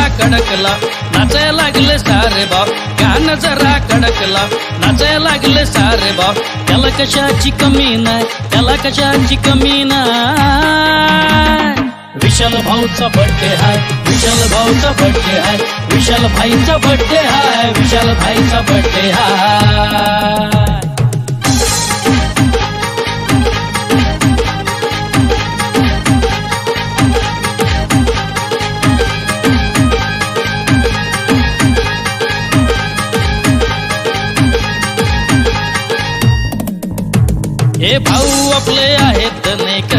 जरा कडकला. नाचायला लागले सारे बाप. गाणं जरा कडकला. नाचायला लागले सारे बाप. त्याला कशाची कमी नाही. त्याला कशाची कमी नाही. विशाल भाऊचा बड्डे हाय. विशाल भाऊचा बड्डे हाय. विशाल भाईचा बड्डे हाय. विशाल भाईचा बड्डे हाय. हे भाऊ आपले आहेत नेक.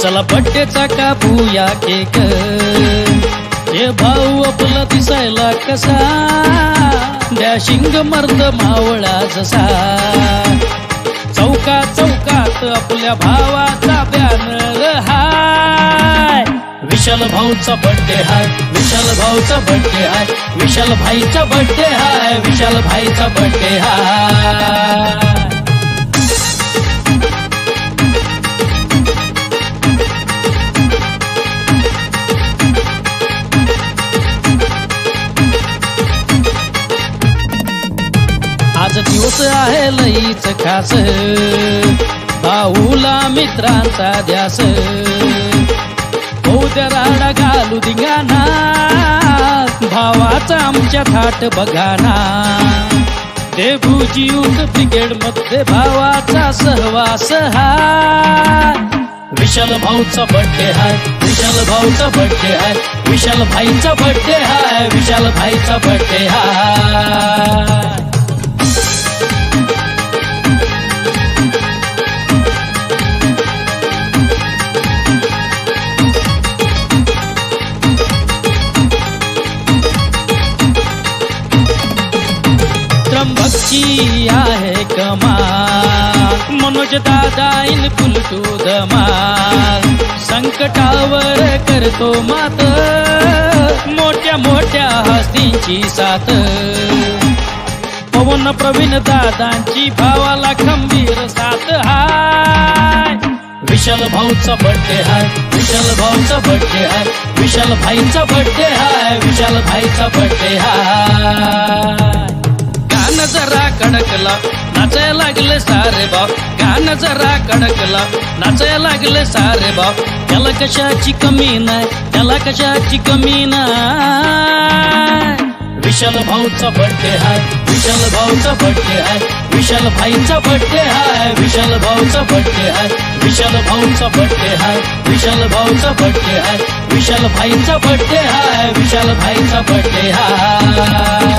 चला बड्डेचा कापूया केक. हे भाऊ आपला दिसायला कसा? डॅशिंग मर्द मावळा जसा. चौका चौकात आपल्या भावाचा बॅनर हाय. विशाल भाऊचा बड्डे हाय विशाल भाऊचा बड्डे हाय विशाल भाईचा बड्डे हाय विशाल भाईचा बड्डे हाय. दिवस आहे लईच खास. भाऊला मित्रांचा ध्यास. उद्या राडा घालू दिंगाना भावाचा आमच्या थाट बघाना देवूजी यूथ ब्रिगेडमध्ये भावाचा सहवास हा विशाल भाऊचा बर्थडे हाय विशाल भाऊचा बर्थडे हाय विशाल भाईचा बर्थडे हाय विशाल भाईचा बर्थडे हाय. की आहे कमाल। मनोज दादा इन पुलटू धमाल संकटावर करतो मात। मोठ्या मोठ्या हस्तींची साथ। पवन प्रवीण दादांची भावाला खंबीर साथ हाय। विशाल भाऊचा बड्डे हाय विशाल भाऊचा बड्डे हाय विशाल भाईचा बड्डे हाय विशाल भाईचा बड्डे हाय। कडकला. नाचायला लागले सारे बाप. गाणं जरा कडकला. नाचायला लागले सारे बाप. त्याला कशाची कमी नाही. त्याला कशाची कमी नाही. विशाल भाऊचा बड्डे हाय. विशाल भाऊचा बड्डे हाय. विशाल भाईचा बड्डे हाय. विशाल भाऊचा बड्डे हाय. विशाल भाऊचा बड्डे हाय. विशाल भाऊचा बड्डे हाय. विशाल भाईचा बड्डे हाय. विशाल भाईचा बड्डे हाय.